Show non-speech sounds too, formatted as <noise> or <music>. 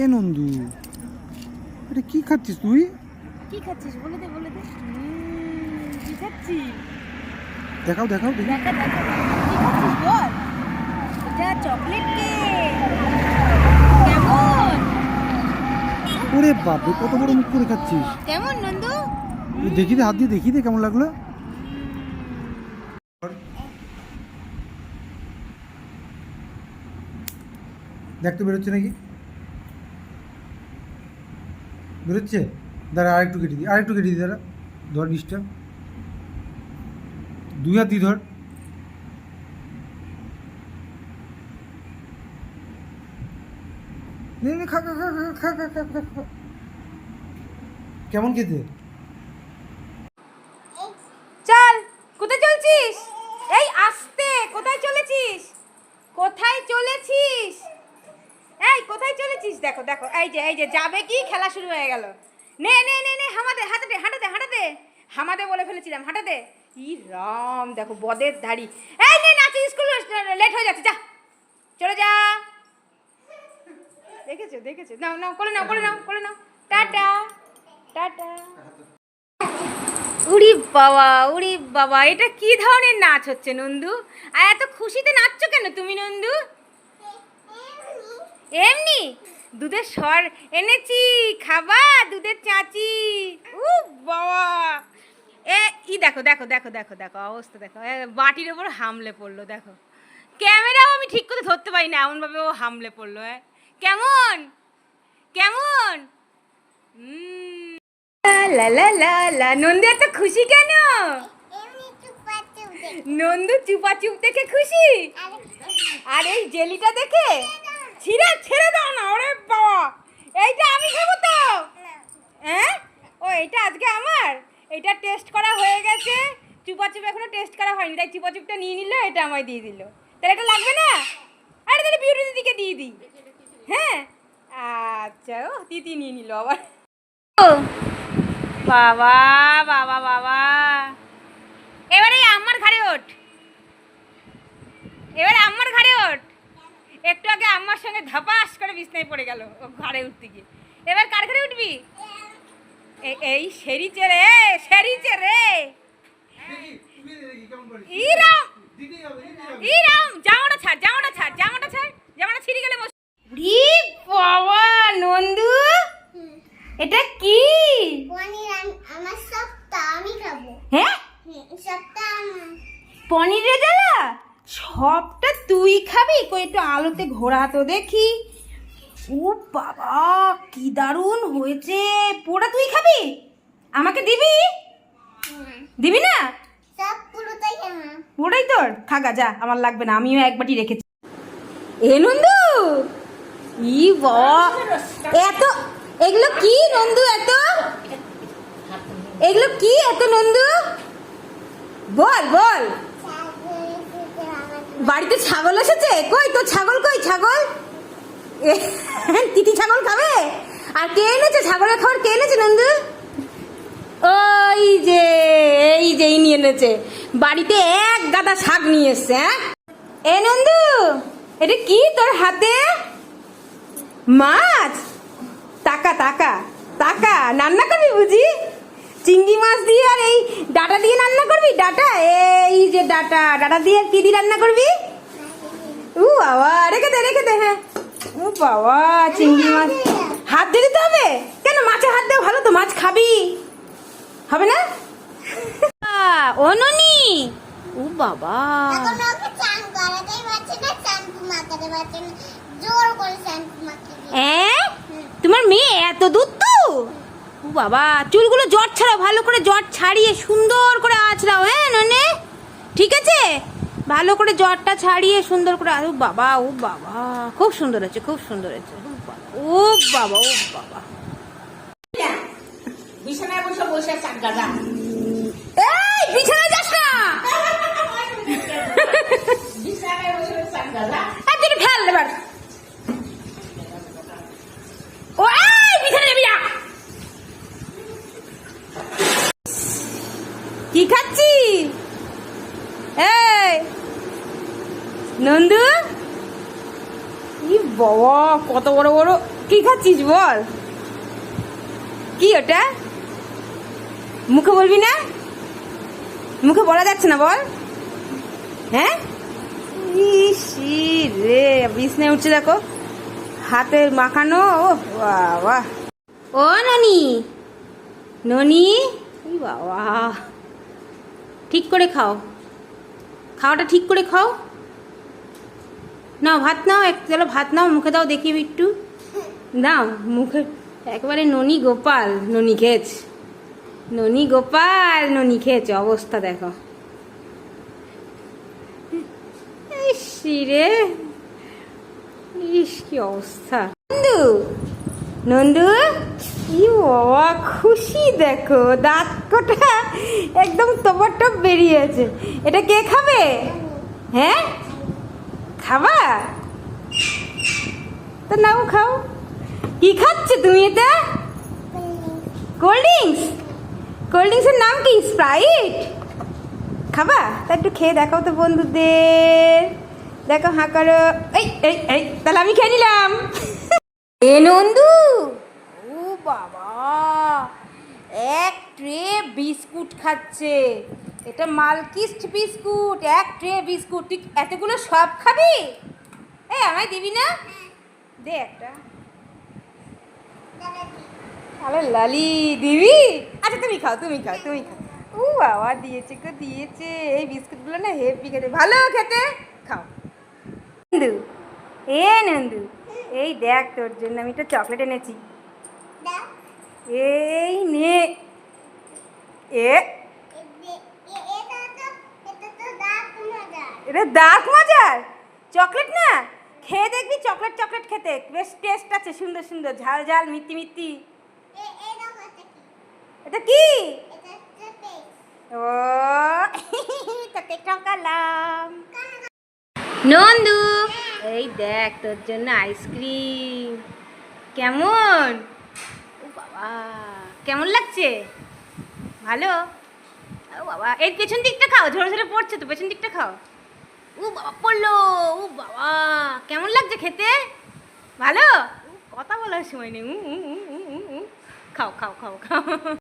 এ নন্দু এটা কি খাচ্ছিস তুই? কি খাচ্ছিস? বলে দে বলে দে। কি খাচ্ছিস? দেখাও দেখাও দেখি। দেখা দেখা কি খাচ্ছিস বল? এটা চকলেট কেক কেমন? ওরে বাপরে কত বড় মুখ করে খাচ্ছিস। কেমন নন্দু? দেখি দে হাত দিয়ে দেখি দে কেমন লাগল। দেখতে বেরোচ্ছে নাকি? বেরোচ্ছে? দাঁড়া, আরেকটু কেটে দিই, আরেকটু কেটে দিই, দাঁড়া। ধর নিচটা। দুই হাত ধর। খা খা খা খা খা। কেমন খেতে? দেখো দেখো, এই যে এই যে, যাবে কি? খেলা শুরু হয়ে গেল। নে নে নে নে, হামাদে হাঁটাতে হাঁটাতে হাঁটাতে হামাদে বলে ফেলেছিলাম হাঁটাতে ই রাম, দেখো, বদের ধাড়ি এই নে, নাচি, স্কুল লেট হয়ে যাচ্ছে, যা। চলে যা। দেখেছ দেখেছ? নাও নাও করে নাও করে নাও করে নাও। Tata tata. উড়ি বাবা উড়ি বাবা, এটা কি ধরনের নাচ হচ্ছে, নন্দু? আর এত খুশিতে নাচছো কেন তুমি, নন্দু? এমনি? দুধের স্বর এনেছি খাবা দুধের চাচি। উ বাবা। এ ই দেখো দেখো দেখো দেখো দেখো অবস্থা দেখো। বাটির ওপর হামলে পড়ল দেখো। ক্যামেরাও আমি ঠিক করে ধরতে পারি না এমনভাবে ও হামলে পড়ল হ্যাঁ কেমন? কেমন? লা লা লা লা। নন্দু এত খুশি কেন? নন্দু চুপা চুপ দেখে খুশি? আর এই জেলিটা দেখে? ছিঁড়ে, ছেড়ে দাও না, ওরে বাবা। এইটা আমি খাব তো? হ্যাঁ? ও এটা আজকে আমার? এটা টেস্ট করা হয়ে গেছে। চুপা চুপ এখনও টেস্ট করা হয়নি, তাই চুপা চুপটা নিয়ে নিল, এটা আমায় দিয়ে দিল। তাহলে এটা লাগবে না? আরে তাহলে বিউটি দিদিকে দিয়ে দিই। হ্যাঁ? আচ্ছা ও দিদি নিয়ে নিল আবার। বাবা বাবা বাবা। এবারে আমার ঘাড়ে ওঠ এবারে আমার ঘাড়ে ওঠ একটু আগে আম্মার সঙ্গে ধাপাস করে বিছনায় পড়ে গেল ও ঘাড়ে উঠতে গিয়ে। এবার কার ঘরে উঠবি? এই সেরিচে রে সেরিচে রে। ইরাম ইরাম জামাটা ছাড় জামাটা ছাড় জামাটা ছাড় জামাটা ছিঁড়ে গেলে বস। রি বাবা নন্দু এটা কি? পনির আমার সবটা আমি খাব। হ্যাঁ? সবটা পনির সবটা তুই খাবি? কই একটু আলোতে ঘোরা তো দেখি। ও বাবা কি দারুণ হয়েছে। পোড়া তুই খাবি? আমাকে দিবি? দিবি না? সব পুরোটাই তোর? খাগা যা আমার লাগবে না আমিও এক বাটি রেখেছি। এ নন্দু! ই এত এগুলো কি নন্দু এত? এগুলো কি এত নন্দু? বল বল। বাড়িতে ছাগল এসেছে? কই তোর ছাগল কই? ছাগল? তিতি ছাগল খাবে? আর কে এনেছে? ছাগলের খাবার কে এনেছে, নন্দু? ওই যে, এই যে নিয়ে এনেছে। বাড়িতে এক গাদা শাক নিয়ে এসছে হ্যাঁ? এ, নন্দু, এটা কি তোর হাতে? মাছ? টাকা টাকা টাকা। রান্না করবি বুঝি? চিংড়ি মাছ দিয়ে আর এই ডাটা দিয়ে রান্না করবি? ডাটা? এই যে ডাটা। ডাটা দিয়ে কি দিয়ে রান্না করবি? উ বাবা রেখে দে রেখে দে হ্যাঁ। ও বাবা চিংড়ি মাছ। হাত দিয়ে দিতে হবে? কেন? মাছে হাত দেওয়া ভালো তো মাছ খাবি। হবে না? ও ননি ও বাবা। হ্যাঁ তোমার মেয়ে এত দূর বাবা চুলগুলো জট ছাড়াও ভালো করে জট ছাড়িয়ে সুন্দর করে আঁচড়াও হ্যাঁ ননে? ঠিক আছে? ভালো করে জটটা ছাড়িয়ে সুন্দর করে ও বাবা ও বাবা খুব সুন্দর হয়েছে খুব সুন্দর হয়েছে। ও বাবা ও বাবা বিছানায় বসে বসে গাদা এই বিছানায় যাস না! বিছানায় বসে চাক গাদা আর তুই ফেল এবার ও এই বিছানায় যাবি না কি খাচ্ছি এই নন্দু ই বাবা, কত বড় বড়। কি খাচ্ছিস বল? কি ওটা? মুখে বলবি না? মুখে বলা যাচ্ছে না বল? হ্যাঁ? ইস রে বিছনে উঠছে দেখো। হাতে মাখানো, ও বাবা। ও ননি? ননি? বাবা। ঠিক করে খাও। খাওয়াটা ঠিক করে খাও। নাও, ভাত নাও, এক চলো ভাত নাও, মুখে দাও, দেখি একটু দাও, মুখে, একবারে ননি গোপাল, ননি খেয়েছ ননি গোপাল, ননি খেয়েছে অবস্থা দেখো। রে। ইস, কি অবস্থা। নন্দু নন্দু, কি খুশি দেখো, দাঁত কটা একদম টপ বেরিয়েছে। এটা কে খাবে হ্যাঁ খাবা তো নাও খাও কি খাচ্ছে তুমি এটা? কোল্ড ড্রিঙ্কস কোল্ড ড্রিঙ্কসের নাম কি? স্প্রাইট খাবা? তা একটু খেয়ে দেখাও তো বন্ধুদের। দেখো হাঁ করো। এই এই এই তাহলে আমি খেয়ে নিলাম। <laughs> এ নন্দু! ও বাবা! এক ট্রে বিস্কুট খাচ্ছে। এটা মালকিস্ট বিস্কুট এক ট্রে বিস্কুট। তুই এতগুলো সব খাবি? এই আমায় দিবি না? দে একটা। আরে লালি দিবি? আচ্ছা তুমি খাও তুমি খাও তুমি খাও। ও বাবা, দিয়েছে গো, দিয়েছে। এই বিস্কুটগুলো না হেভি খেতে। ভালো খেতে? খাও। নন্দু, এ নন্দু, এই দেখ তোর জন্য আমি একটা চকলেট এনেছি। এই নে। এ। এটা দাঁত মজার। চকলেট না? খেয়ে দেখবি চকলেট চকলেট খেতে। বেশ টেস্ট আছে সুন্দর সুন্দর। ঝাল ঝাল মিত্তি এ- এটা কি? এটা কি? এটা হচ্ছে পেস্ট ও <laughs> ঠকালাম। নন্দু! এই দেখ তোর জন্য আইসক্রিম কেমন? ও বাবা কেমন লাগছে? ভালো? ও বাবা এই পেছন দিকটা খাও ঝরে ঝরে পড়ছে তো পেছন দিকটা খাও। ও বাবা, পড়ল। ও বাবা, কেমন লাগছে খেতে? ভালো? কথা বলার সময় নেই। খাও খাও খাও খাও।